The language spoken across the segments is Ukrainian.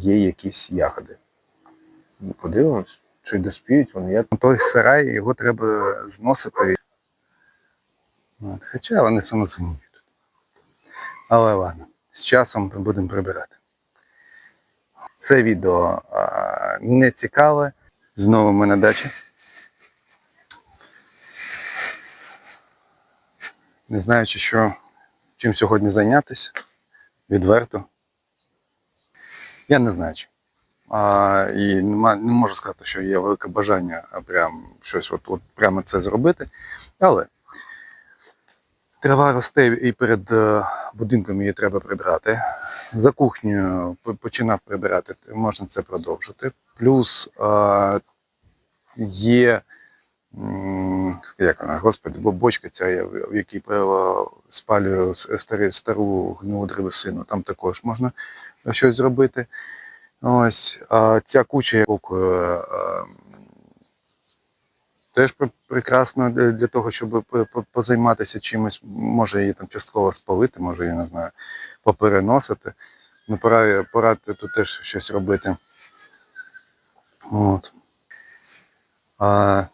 є якісь ягоди. Ну, Подивимось, чи доспіють вони. Я... Той сарай, його треба зносити. Хоча вони самозуміють. Але ладно, з часом будемо прибирати. Це відео а, не цікаве. Знову ми на дачі. Не знаючи, що, чим сьогодні зайнятися. Відверто. Я не знаю чим. А, і нема, не можу сказати, що є велике бажання прям щось от, от прямо це зробити. Але трава росте і перед е, будинком її треба прибрати. За кухнею по- починав прибирати, можна це продовжити. Плюс е, є. Як вона, господи, бо бочка ця, в якій спалюю с- старі, стару гнилу древесину, там також можна щось зробити. Ось а ця куча яку е, е, теж пр- прекрасно для того, щоб по- по- позайматися чимось. Може її там частково спалити, може я не знаю, попереносити. Ну, пора, пора тут теж щось робити. От. А,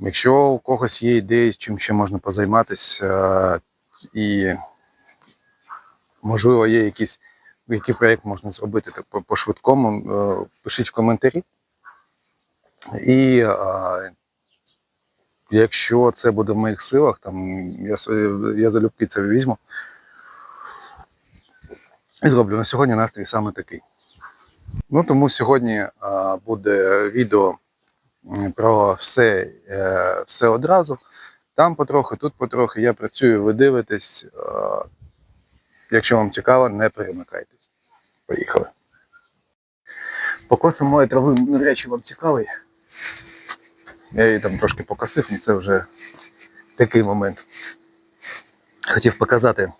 якщо у когось є ідеї, чим ще можна позайматися, е, і можливо є якісь який проєкт можна зробити так по, по швидкому, е, пишіть в коментарі. І е, якщо це буде в моїх силах, там я, я залюбки це візьму. І зроблю. На сьогодні настрій саме такий. Ну тому сьогодні буде відео про все, е, все одразу. Там потрохи, тут потрохи. Я працюю, ви дивитесь. Е, якщо вам цікаво, не перемикайтесь. Поїхали. Покосом моєї трави, ну, до речі, вам цікавий. Я її там трошки покосив, але це вже такий момент. Хотів показати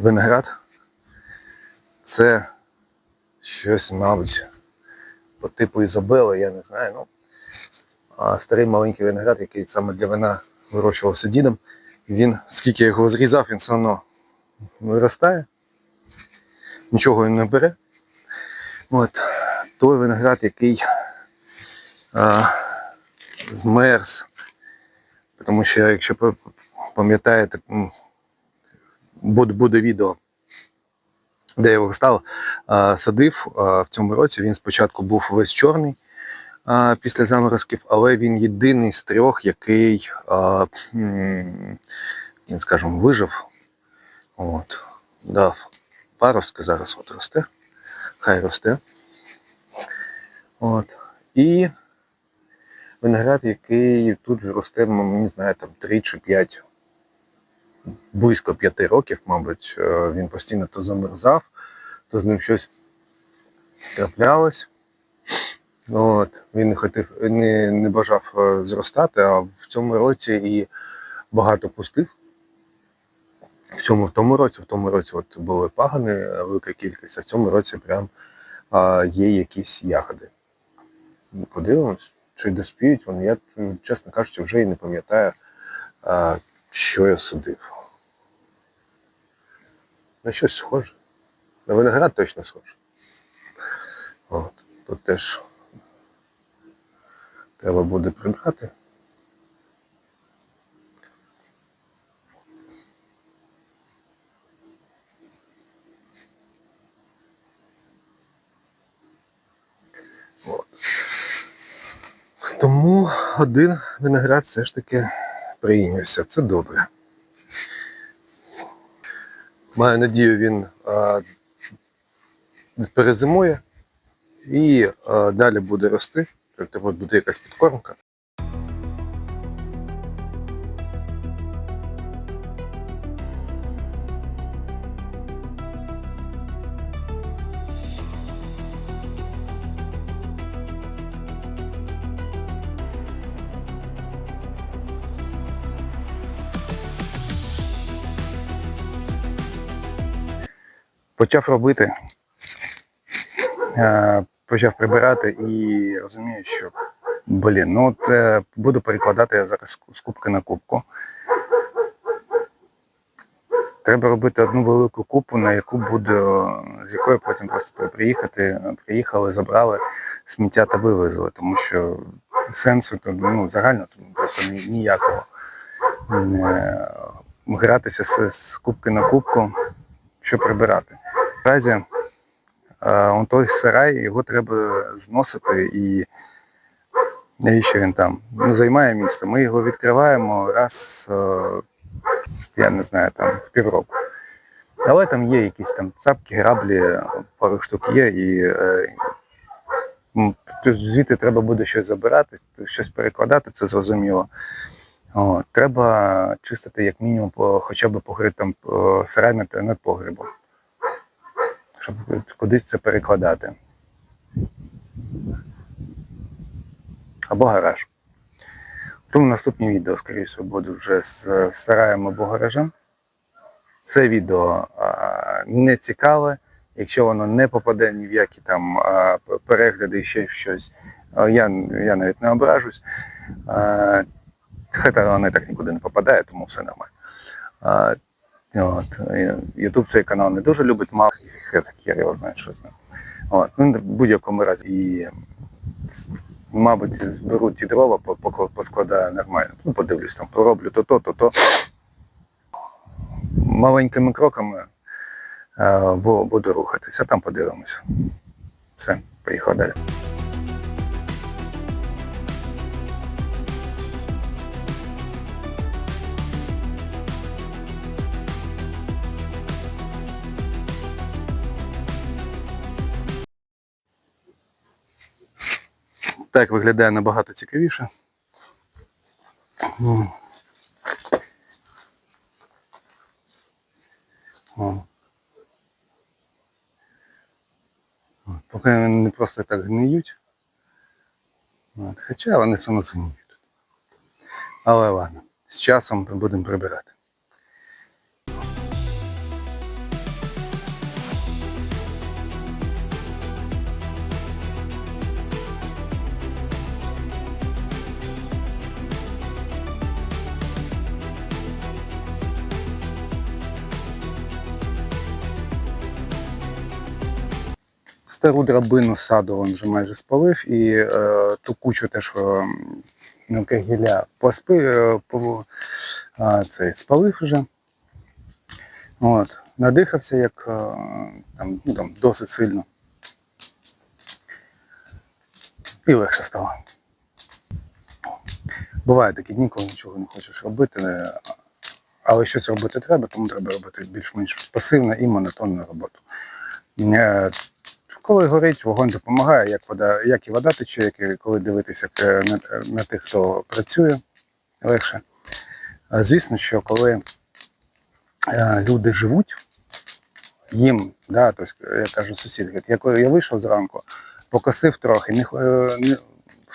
виноград. Це щось, мабуть, по типу Ізабели, я не знаю. Ну, а старий маленький виноград, який саме для вина вирощувався дідом. Він, скільки я його зрізав, він все одно виростає нічого він не бере. От. Той виноград, який а, змерз. Тому що, якщо пам'ятаєте, буде, відео, де я його став, садив в цьому році. Він спочатку був весь чорний після заморозків, але він єдиний з трьох, який, скажімо, вижив. От. Дав паростки зараз от росте. Хай росте. От. І виноград, який тут росте, м, не знаю, там 3 чи 5, близько 5 років, мабуть, е, він постійно то замерзав, то з ним щось траплялось. От. Він не хотів, не, не бажав е, зростати, а в цьому році і багато пустив. В цьому в тому році, в тому році от були пагани, е, велика кількість, а в цьому році прям а, є якісь ягоди. Подивимось, чи доспіють вони. Я, чесно кажучи, вже і не пам'ятаю, що я садив. На щось схоже. На виноград точно схоже. От. Тут теж треба буде прибрати. Тому один виноград все ж таки прийнявся. Це добре. Маю надію, він а, перезимує і а, далі буде рости. Тобто буде якась підкормка. Почав робити, е, почав прибирати і розумію, що блін, ну от е, буду перекладати я зараз з кубки на кубку. Треба робити одну велику купу, на яку буде, е, з якої потім просто приїхати, приїхали, забрали сміття та вивезли, тому що сенсу тут, ну, загально тут просто ні- ніякого. Е, Гратися з, з кубки на кубку, що прибирати. Наразі е, он той сарай, його треба зносити і навіщо він там? Ну, займає місце. Ми його відкриваємо раз, е, я не знаю, там в півроку. Але там є якісь там цапки, граблі, пару штук є, і е, звідти треба буде щось забирати, щось перекладати, це зрозуміло. О, треба чистити як мінімум по, хоча б погреб там сарай над погребом, щоб кудись це перекладати. Або гараж. Тому наступні відео, скоріше, буду вже з сараєм або гаражем. Це відео а, не цікаве. Якщо воно не попаде ні в які там а, перегляди, ще щось, я, я навіть не ображусь. А, Хоча воно і так нікуди не попадає, тому все нормально. От, Ютуб цей канал не дуже любить мав, хер його знає, що з. От, ну, в будь-якому разі. І, мабуть, зберу ті дрова, по- по- поскладаю нормально. Ну, подивлюсь там, пороблю то-то, то-то. Маленькими кроками е, буду рухатися, а там подивимося. Все, поїхав далі. Так виглядає набагато цікавіше. Поки вони не просто так гниють. Хоча вони само згниють. Але ладно, з часом будемо прибирати. Стару драбину саду він вже майже спалив і е, ту кучу теж е, мілких гілля поспи, е, по, а, цей, спалив вже. От, надихався як е, там, ну, там, досить сильно. І легше стало. Бувають такі дні, коли нічого не хочеш робити, е, але щось робити треба, тому треба робити більш-менш пасивну і монотонну роботу. Коли горить, вогонь допомагає, як вода, як і вода тече, як і коли дивитися на, на тих, хто працює легше. Звісно, що коли е, люди живуть, їм, да, тобто, я кажу, сусід, говорить, я, я вийшов зранку, покосив трохи, не, е, не,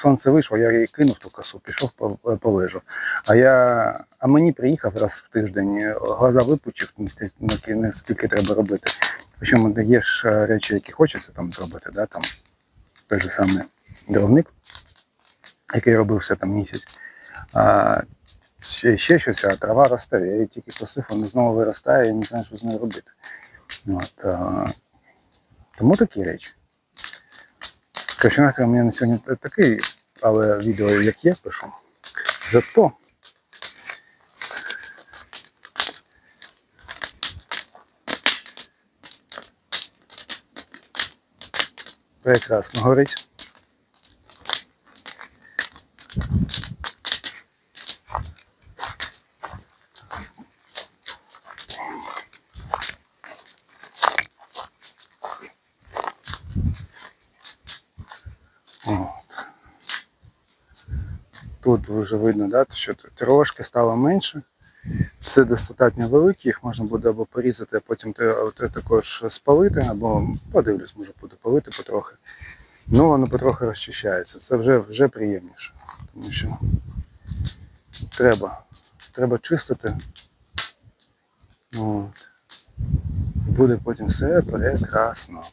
сонце вийшло, я її кинув ту косу, пішов по- полежу. А я, а мені приїхав раз в тиждень, глаза випучив, не стільки- не ки- треба робити. Причому є ж е, речі, які хочеться там зробити, да, там той же самий дровник, який робив все там місяць. А, ще, ще щось, а трава росте. Я її тільки косив, вона знову виростає, я не знаю, що з нею робити. От, а, тому такі речі. Настрій у мене на сьогодні та- такий, але відео як є, пишу. Зато прекрасно горить. Вже видно, да, що трошки стало менше. Це достатньо великі, їх можна буде або порізати, а потім також спалити, або подивлюсь, може буду палити потрохи. Ну, воно потрохи розчищається. Це вже, вже приємніше. Тому що треба, треба чистити. От. Буде потім все прекрасно.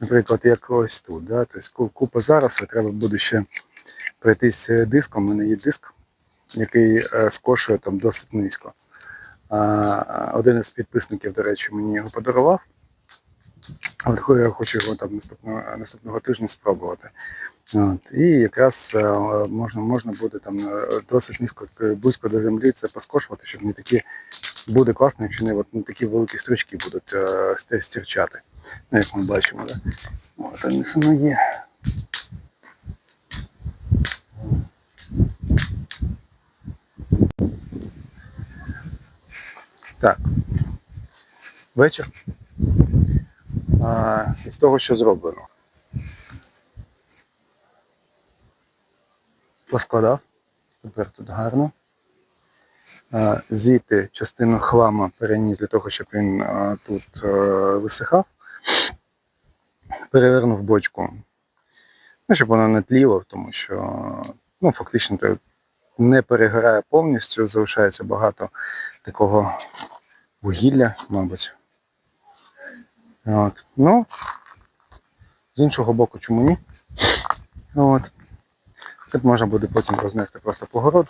Наприклад, як ось тут, да? тобто купа зараз, треба буде ще пройтись диском. У мене є диск, який е, скошує там досить низько. Один із підписників, до речі, мені його подарував. От я хочу його там наступного, наступного тижня спробувати. От. І якраз е, можна, можна буде там е, досить низько е, близько до землі це поскошувати, щоб не такі буде класно, якщо не, от, не такі великі стрічки будуть е, стирчати. Ну, як ми бачимо, да? От, вони є. Так. Вечір. А, із того, що зроблено. Поскладав. Тепер тут гарно. А, Звідти частину хлама переніс для того, щоб він а, тут е, висихав. Перевернув бочку. Ну, щоб воно не тліло, тому що ну, фактично не перегорає повністю, залишається багато такого вугілля, мабуть. От. Ну, з іншого боку, чому ні? От. Це можна буде потім рознести просто по городу.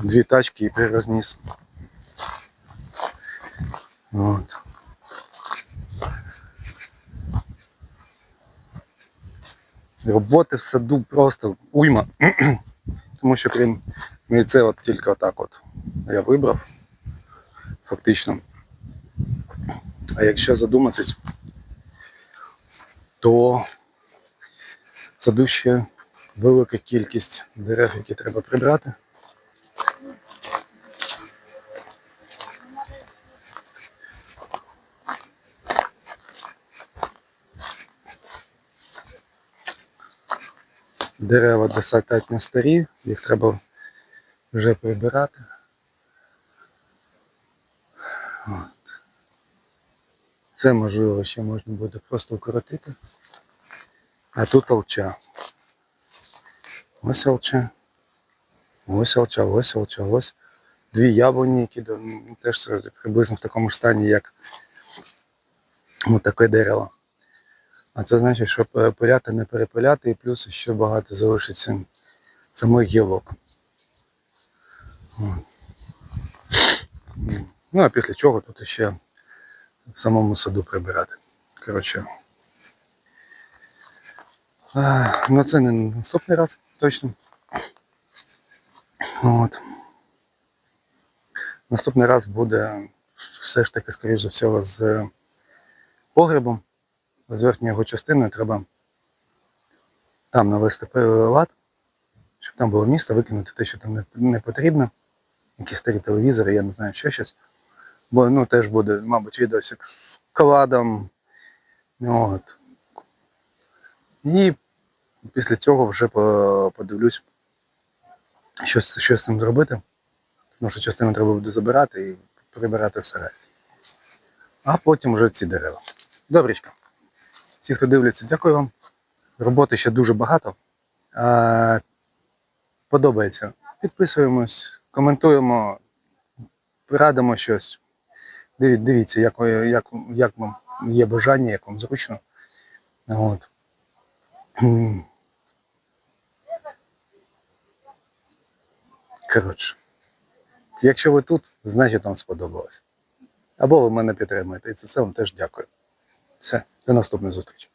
Дві тачки і прирозніс. От. Роботи в саду просто уйма. Тому що крім ну, це от тільки отак от я вибрав. Фактично. А якщо задуматись, то саду ще велика кількість дерев, які треба прибрати. Дерева достатньо старі, їх треба вже прибирати. От. Це можливо ще можна буде просто укоротити. А тут олча. Ось олча. Ось олча, ось олча, ось. Дві яблуні, які теж приблизно в такому ж стані, як таке дерево. А це значить, що пиляти не перепиляти, і плюс ще багато залишиться самих гілок. Ну, а після чого тут ще в самому саду прибирати. Коротше. Ну це не наступний раз, точно. От. Наступний раз буде все ж таки, скоріш за всього, з погребом. З верхньою його частиною треба там навести лад, щоб там було місце, викинути те, що там не, потрібно. Якісь старі телевізори, я не знаю, що щось. Бо ну, теж буде, мабуть, відосик з кладом. От. І після цього вже подивлюсь, що, що з цим зробити. Тому що частину треба буде забирати і прибирати в сарай. А потім вже ці дерева. Добречко. Всі, хто дивляться, дякую вам. Роботи ще дуже багато. Подобається. Підписуємось, коментуємо, радимо щось. Диві- Дивіться, як, як, як вам є бажання, як вам зручно. От. Коротше. Якщо ви тут, значить вам сподобалось. Або ви мене підтримуєте. І за це вам теж дякую. Все, до наступної зустрічі.